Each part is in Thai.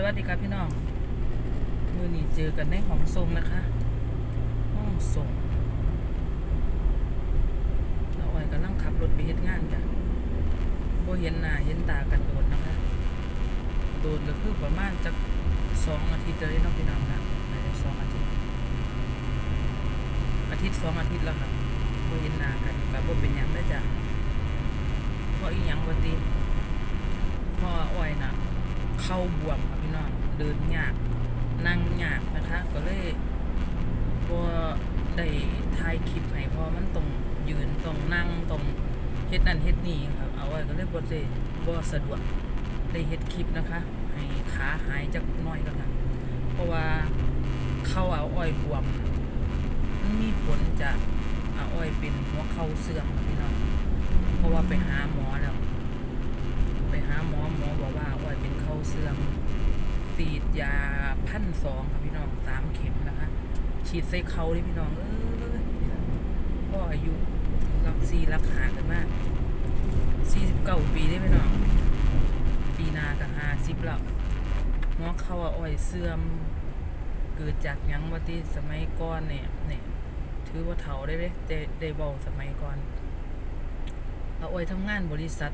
สวัสดีครับพี่น้อง มือนี้เจอกันในห้องทรงนะคะ ห้องส่งเราอ้อยกำลังขับรถไปเฮ็ดงานจ้ะบ่เห็นหน้าเห็นตากันโดนนะคะ โดนก็คือประมาณจักสองอาทิตย์เลยเนาะพี่น้องนะน่าจะสองอาทิตย์ อาทิตย์สองอาทิตย์แล้วค่ะบ่เห็นหน้ากันก็บ่เป็นยังได้จ้ะเพราะอีหยังบ่ติเพราะว่าอ้อยน่ะ เข้าบวมครับพี่น้องเดินยากนั่งยากนะคะก็เลยบ่ได้ถ่ายคลิปให้เพราะมันต้องยืนต้องนั่งต้องเฮ็ดนั่นเฮ็ดนี่ครับเอาไว้ก็เลยบ่ได้บ่สะดวกได้เฮ็ดคลิปนะคะ ให้ขาหายจักน้อยก็ค่ะเพราะว่าเข้าเอาอ้อยบวมมีผลจากเอาอ้อยเป็นหัวเข่าเสื่อมครับพี่น้องเพราะว่าไปหาหมอแล้ว หาหมอหมอบอกว่าอ้อยเป็นเข่าเสื่อมฉีดยาพันสองครับพี่น้องสามเข็มนะคะ ฉีดใส่เข่าดิพี่น้องเอ้ยนี่ล่ะพ่ออายุรักซีรักหากันมากสี่สิบเก้าปีได้พี่น้องปีนากับห้าสิบแล้วหัวเข่าอะอ้อยเสื่อมเกิดจากยังว่าที่สมัยก่อนเนี่ยเนี่ยถือว่าเฒ่าได้เลยได้ได้เบาสมัยก่อนเอาอ้อยทำงานบริษัท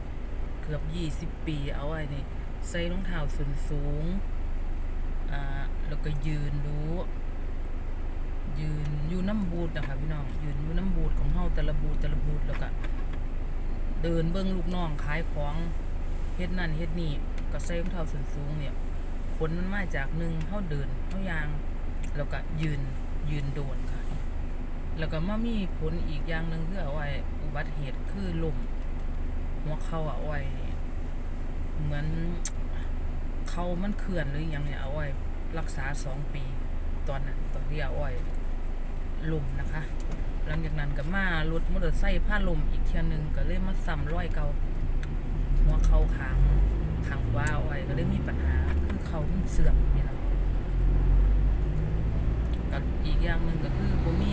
เกือบยี่สิบปีเอาไว้นี่ใส่รองเท้าส้นสูงอ่าแล้วก็ยืนดูยืนอยู่น้ำบูดนะคะพี่น้องยืนอยู่น้ำบูดของเฮาแต่ละบูดแต่ละบูดแล้วก็เดินเบิ้งลูกน้องขายของเฮ็ดนั่นเฮ็ดนี่ก็ใส่รองเท้าส้นสูงเนี่ยผลมันมาจากหนึ่งเฮาเดินเฮายาง แล้วก็ยืนยืนโดนค่ะ แล้วก็มามีผลอีกอย่างหนึ่งคือเอาไว้อุบัติเหตุคือลม หัวเขาอะอ้อยเหมือนเขามันเขื่อนหรือยังเนี่ยอาไว้รักษาสองปี ตอนนั้นตอนที่อ้อยลุมนะคะ หลังจากนั้นก็มารถมอเตอร์ไซค์ผ้าลมอีกเทียนหนึ่งก็เลยมาซ้ำร้อยเกาหัวเขาขางขางขวาอาไว้ก็เลยมีปัญหาคือเขามันเสื่อมนี่นะกับอีกอย่างหนึ่งก็คือบ่มี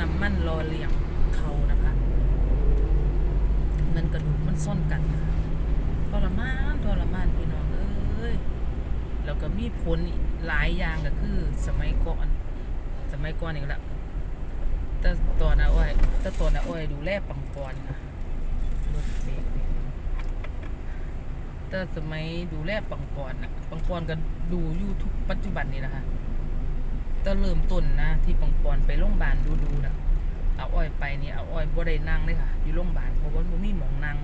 น้ำมันรอเลี้ยงเขานะคะ เงินกระดูกมันซ่อนกันทรมานทรมานพี่น้องเอ้ยแล้วก็มีผลหลายอย่างก็คือ สมัยก่อน สมัยก่อนนี่แหละแต่ตอนอาอ้อยแต่ตอนอาอ้อยดูแลปังปอนนะรถเบรกแต่สมัยดูแลปังปอนนะปังปอนก็ดูอยู่ทุกปัจจุบันนี่นะคะแต่เริ่มต้นนะที่ปังปอนไปโรงพยาบาลดูดูๆนะ เอาอ้อยไปนี่เอาอ้อยบ่ได้นั่งเลยค่ะ อยู่โรงพยาบาลเพราะว่าบ่มีหมองนั่ง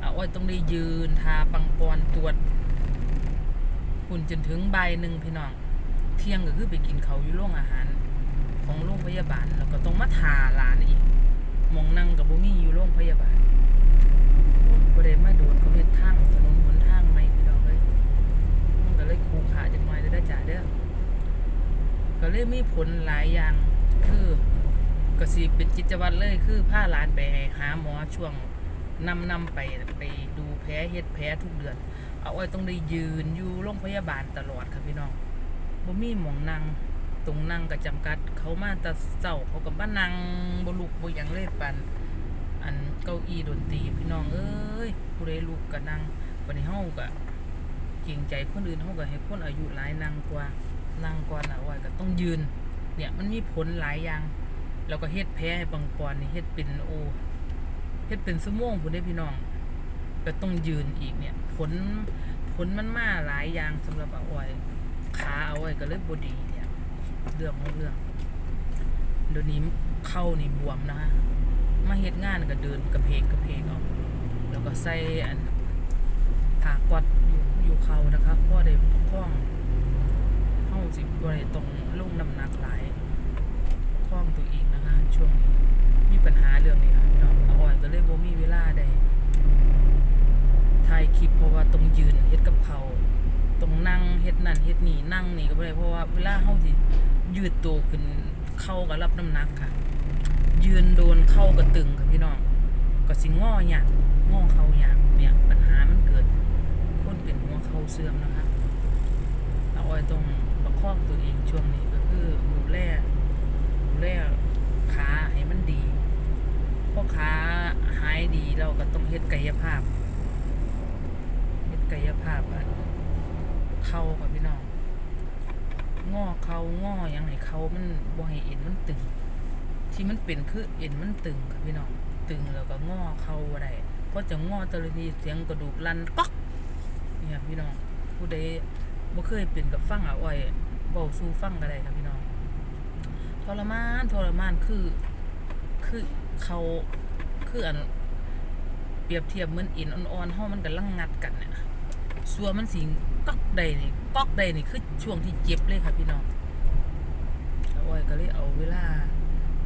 เอาอ้อยต้องได้ยืนทาปังปอนตรวจหุ่นจนถึงใบหนึ่งพี่น้อง เที่ยงก็คือไปกินเขาวอยู่โรงอาหาร ของโรงพยาบาลแล้วก็ต้องมาทาหลานอีกหมองนั่งกับบ่มีอยู่โรงพยาบาลบ่ได้มาโดนเขาเฮ็ดทางถนนหนทางใหม่พี่น้องเอ้ยมันก็เลยคูขาจักหน่อยเด้อเด้จ้าเด้อก็เลยมีผลหลายอย่างคือ สิเป็นกิจวัตรเลยคือพาหลานไปหาหมอช่วงนำนำไปไปดูแผลเฮ็ดแผลทุกเดือน เอาไว้ต้องได้ยืนอยู่โรงพยาบาลตลอดค่ะพี่น้องบ่มีหมองนั่งตรงนั่งก็จำกัด เขามาต่เจ้าเขาก็มานั่งบ่ลุกบ่ยังเลยปัน อันเก้าอี้ดนตรีพี่น้องเอ้ยผู้ใดลุกก็นั่งบัดนี้เฮาก็เกรงใจคนอื่นเฮาก็ให้คนอายุหลายนั่งกว่านั่งก่อนเอาไว้ก็ต้องยืน เนี่ยมันมีผลหลายอย่าง แล้วก็เฮ็ดแพ้ให้ปังปอนนี่เฮ็ดเป็นโอเฮ็ดเป็นชั่วงพุ่นได้พี่น้องก็ต้องยืนอีกเนี่ย ผลผลมันมาหลายอย่างสำหรับอาอ้อยขาเอาไว้ก็เลยบ่ดีเนี่ยเรื่องของเรื่องเดี๋ยวนี้เข้านี่บวมนะคะมาเฮ็ดงานก็เดินกระเพกกระเพกเอาแล้วก็ใส่อันผากอดอยู่อยู่เขานะคะพราะได้คล้องเฮาสิบ่ได้ต้องลงน้ำหนักหลาย ล้องตัวเองนะคะช่วงนี้มีปัญหาเรื่องนี้ค่ะพี่น้องอาอ่อยก็เลยบ่มีเวลาได้ถ่ายคลิปเพราะว่าต้องยืนเฮ็ดกับเขาต้องนั่งเฮ็ดนั่นเฮ็ดนี่นั่งนี่ก็บ่ได้เพราะว่าเวลาเฮาสิยืดตัวขึ้นเข้ากับรับน้ำหนักค่ะ ยืนโดนเข้ากับตึงค่ะพี่น้องก็สิงอหยักงอเข่าหยักเนี่ยปัญหามันเกิด คนเป็นหัวเข่าเสื่อมนะคะอาอ้อยต้องประคองตัวเองช่วงนี้ก็คือดูแล แลขาให้มันดีพราะขาหายดีเราก็ต้องเฮ็ดกายภาพเฮ็ดกายภาพอะเข้ากับพี่น้องงอเขางอหยังให้เขามันบ่ให้เอ็นมันตึง ที่มันเป็นคือเอ็นมันตึงค่ะพี่น้องตึงแล้วก็งอเขาบ่ได้เพราะจะงอตะลทีเสียงกระดูกลั่นก๊อกเนี่ยพี่น้องผู้ใดบ่เคยเป็นกับฟังอาอ้อยเว้าสู่ฟังก็ได้ค่ะพี่น้อง ทรมานทรมานคือคือเขาคืออันเปรียบเทียบเหมือนอ็นอ่อนๆเฮามันกำลังงัดกันเนี่ยสัวมันสิก๊อกใดนี่ก๊อกใดนี่คือช่วงที่เจ็บเลยค่ะพี่น้องอาอ้อยก็เลยเอาเวลา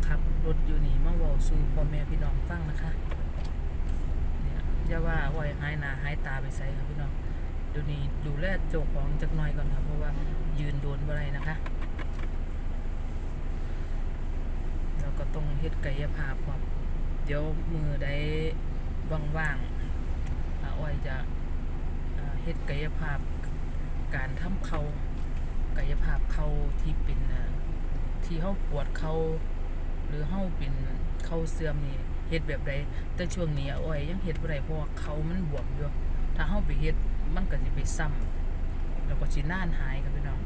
ขับรถอยู่นี่มาเว้าสู่พ่อแม่พี่น้องฟังนะคะเนี่ยอย่าว่าไว้หายหน้าหายตาไปใส่ครับพี่น้องเดี๋ยวนี้ดูแลเจ้าของจักหน่อยก่อนครับเพราะว่ายืนโดนบ่ได้นะคะแล้วก็ ต้องเฮ็ดกายภาพพร้อเดี๋ยวมือใดว่างๆอาอ้อยจะเฮ็ดกายภาพการทำเขากายภาพเขาที่เป็นที่เฮาปวดเขาหรือเฮาเป็นเขาเสื่อมนี่เฮ็ดแบบใดแต่ช่วงนี้อ้อยยังเฮ็ดบ่ได้เพราะว่าเขามันบวมอยู่ถ้าเฮาไปเฮ็ดมันก็สิไปซ้ำแล้วก็สินานหายครับพี่น้อง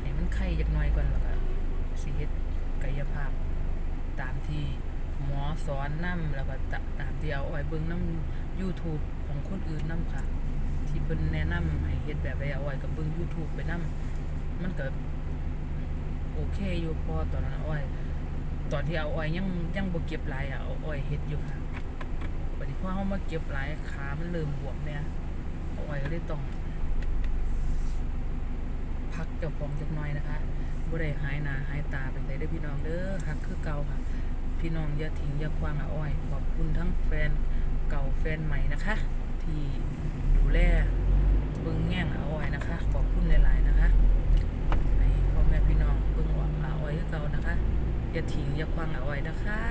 ให้มันไข้จักหน่อยก่อนแล้วก็สิเฮ็ดกายภาพ ตามที่หมอสอนนํแล้วก็ตามที่เอาอ้อยเบิ่งนํ YouTube ของคนอื่นนํค่ะ ที่เพิ่นแนะนำให้เฮ็ดแบบใดเอาอ้อยก็เบิ่ง YouTube ไปนํมันก็โอเคอยู่พอตอนนั้นอ้อยตอนที่เอาอ้อยยังยังบ่เก็บหลายอะเอาอ้อยเฮ็ดอยู่ค่ะบัดนี้พอเฮามาเก็บหลายขามันเริ่มบวมเนี่ยอาอ้อยก็เลยต้อง พักเจ้าของจักหน่อยนะคะบ่ได้หายหน้าหายตาไปไสเด้อพี่น้องเด้อฮักคือเก่าค่ะ พี่น้องอย่าทิ้งอย่าขว้างอาอ้อย ขอบคุณทั้งแฟนเก่าแฟนใหม่นะคะ ที่ดูแลเบิ่งแง่งอาอ้อยนะคะ ขอบคุณหลาย ๆ นะคะให้พ่อแม่พี่น้องเบิ่งว่าอาอ้อยคือเก่านะคะอย่าทิ้งอย่าขว้างเอาไว้นะคะ